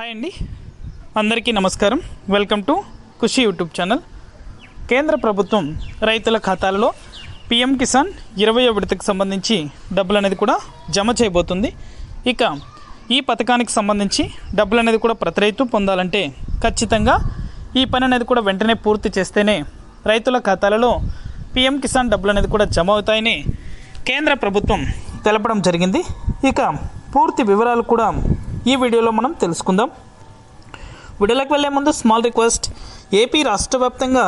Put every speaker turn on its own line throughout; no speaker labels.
Hi అండి. అందరికీ నమస్కారం. Welcome to Khushi YouTube channel. కేంద్ర ప్రభుత్వం రైతుల ఖాతాలలో పిఎం కిసాన్ ఇరవై విడతకు సంబంధించి డబ్బులు అనేది కూడా జమ చేయబోతుంది. ఇక ఈ పథకానికి సంబంధించి డబ్బులు అనేది కూడా ప్రతి రైతు పొందాలంటే ఖచ్చితంగా ఈ పని అనేది కూడా వెంటనే పూర్తి చేస్తేనే రైతుల ఖాతాలలో పిఎం కిసాన్ డబ్బులు అనేది కూడా జమ అవుతాయని కేంద్ర ప్రభుత్వం తెలపడం జరిగింది. ఇక పూర్తి వివరాలు కూడా ఈ వీడియోలో మనం తెలుసుకుందాం. వీడియోలోకి వెళ్ళే ముందు స్మాల్ రిక్వెస్ట్. ఏపీ రాష్ట్ర వ్యాప్తంగా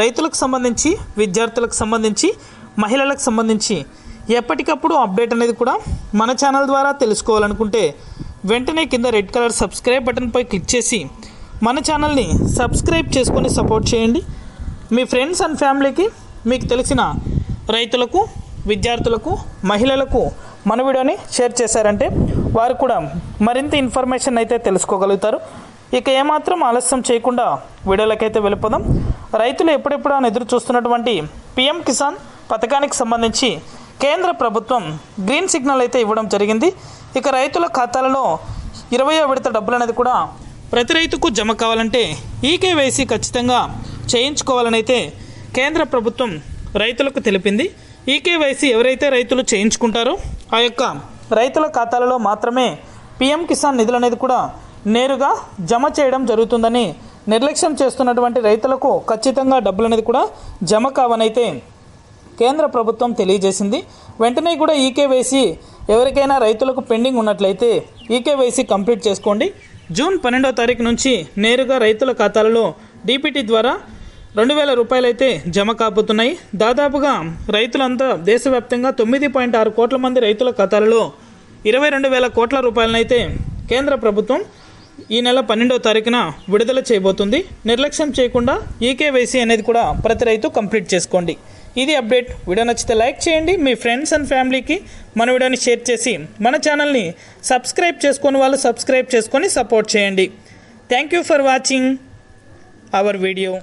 రైతులకు సంబంధించి విద్యార్థులకు సంబంధించి మహిళలకు సంబంధించి ఎప్పటికప్పుడు అప్డేట్ అనేది కూడా మన ఛానల్ ద్వారా తెలుసుకోవాలనుకుంటే వెంటనే కింద రెడ్ కలర్ సబ్స్క్రైబ్ బటన్పై క్లిక్ చేసి మన ఛానల్ని సబ్స్క్రైబ్ చేసుకొని సపోర్ట్ చేయండి. మీ ఫ్రెండ్స్ అండ్ ఫ్యామిలీకి మీకు తెలిసిన రైతులకు విద్యార్థులకు మహిళలకు మన వీడియోని షేర్ చేశారంటే వారు కూడా మరింత ఇన్ఫర్మేషన్ అయితే తెలుసుకోగలుగుతారు. ఇక ఏమాత్రం ఆలస్యం చేయకుండా వీడియోలకైతే వెళ్ళిపోదాం. రైతులు ఎప్పుడెప్పుడు అని ఎదురు చూస్తున్నటువంటి పిఎం కిసాన్ పథకానికి సంబంధించి కేంద్ర ప్రభుత్వం గ్రీన్ సిగ్నల్ అయితే ఇవ్వడం జరిగింది. ఇక రైతుల ఖాతాలలో ఇరవయో విడత డబ్బులు అనేది కూడా ప్రతి రైతుకు జమ కావాలంటే ఈకేవైసీ ఖచ్చితంగా చేయించుకోవాలని అయితే కేంద్ర ప్రభుత్వం రైతులకు తెలిపింది. ఈకేవైసీ ఎవరైతే రైతులు చేయించుకుంటారో ఆ యొక్క రైతుల ఖాతాలలో మాత్రమే పిఎం కిసాన్ నిధులు అనేది కూడా నేరుగా జమ చేయడం జరుగుతుందని నిర్లక్ష్యం చేస్తున్నటువంటి రైతులకు ఖచ్చితంగా డబ్బులు అనేది కూడా జమ కావనైతే కేంద్ర ప్రభుత్వం తెలియజేసింది. వెంటనే కూడా ఈకేవైసీ ఎవరికైనా రైతులకు పెండింగ్ ఉన్నట్లయితే ఈకేవైసీ కంప్లీట్ చేసుకోండి. జూన్ పన్నెండవ తారీఖు నుంచి నేరుగా రైతుల ఖాతాలలో డీపీటీ ద్వారా రెండు వేల రూపాయలు అయితే జమ కాబోతున్నాయి. దాదాపుగా రైతులంతా దేశవ్యాప్తంగా తొమ్మిది పాయింట్ ఆరు కోట్ల మంది రైతుల ఖాతాలలో ఇరవై రెండు వేల కోట్ల రూపాయలనైతే కేంద్ర ప్రభుత్వం ఈ నెల పన్నెండవ తారీఖున విడుదల చేయబోతుంది. నిర్లక్ష్యం చేయకుండా ఈకేవైసీ అనేది కూడా ప్రతి రైతు కంప్లీట్ చేసుకోండి. ఇది అప్డేట్. వీడియో నచ్చితే లైక్ చేయండి. మీ ఫ్రెండ్స్ అండ్ ఫ్యామిలీకి మన వీడియోని షేర్ చేసి మన ఛానల్ని సబ్స్క్రైబ్ చేసుకొని వాళ్ళు సబ్స్క్రైబ్ చేసుకొని సపోర్ట్ చేయండి. Thank you for watching our video.